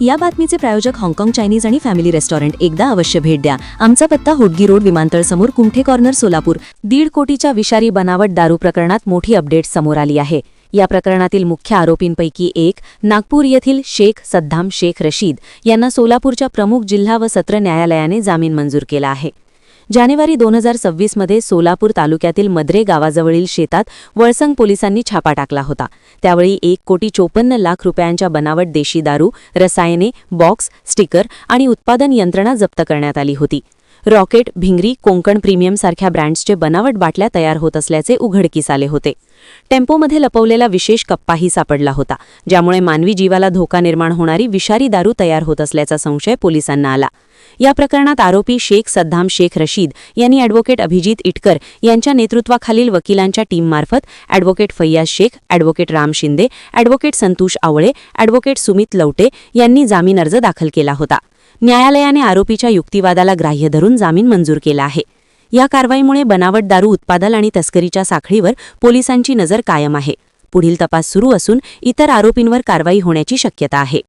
या बातमीचे प्रायोजक हाँगकाँग चायनीज आणि फॅमिली रेस्टॉरंट. एकदा अवश्य भेट द्या. आमचा पत्ता होडगी रोड विमानतळ समोर कुमठे कॉर्नर सोलापूर. दीड कोटीच्या विषारी बनावट दारू प्रकरणात मोठी अपडेट समोर आली आहे. या प्रकरणातील मुख्य आरोपींपैकी एक नागपूर येथील शेख सद्दाम शेख रशीद यांना सोलापूरच्या प्रमुख जिल्हा व सत्र न्यायालयाने जामीन मंजूर केला आहे. जानेवारी दोन हजार सव्वीसमध्ये सोलापूर तालुक्यातील मद्रे गावाजवळील शेतात वळसंग पोलिसांनी छापा टाकला होता. त्यावेळी एक कोटी चोपन्न लाख रुपयांच्या बनावट देशी दारू रसायने बॉक्स स्टिकर आणि उत्पादन यंत्रणा जप्त करण्यात आली होती. रॉकेट भिंगरी कोंकण प्रीमियम सारख्या ब्रँड्सचे बनावट बाटल्या तयार होत असल्याचे उघडकीस आले होते. टेम्पोमध्ये लपवलेला विशेष कप्पाही सापडला होता ज्यामुळे मानवी जीवाला धोका निर्माण होणारी विषारी दारू तयार होत असल्याचा संशय पोलिसांना आला. या प्रकरणात आरोपी शेख सद्दाम शेख रशीद यांनी अॅडव्होकेट अभिजित इटकर यांच्या नेतृत्वाखालील वकिलांच्या टीममार्फत advocate Faiyaz Shaikh advocate Ram Shinde advocate Santosh Awale advocate Sumit Lavate यांनी जामीन अर्ज दाखल केला होता. न्यायालयाने आरोपीच्या युक्तिवादाला ग्राह्य धरून जामीन मंजूर केला आहे. या कारवाईमुळे बनावट दारू उत्पादन आणि तस्करीच्या साखळीवर पोलिसांची नजर कायम आहे. पुढील तपास सुरू असून इतर आरोपींवर कारवाई होण्याची शक्यता आहे.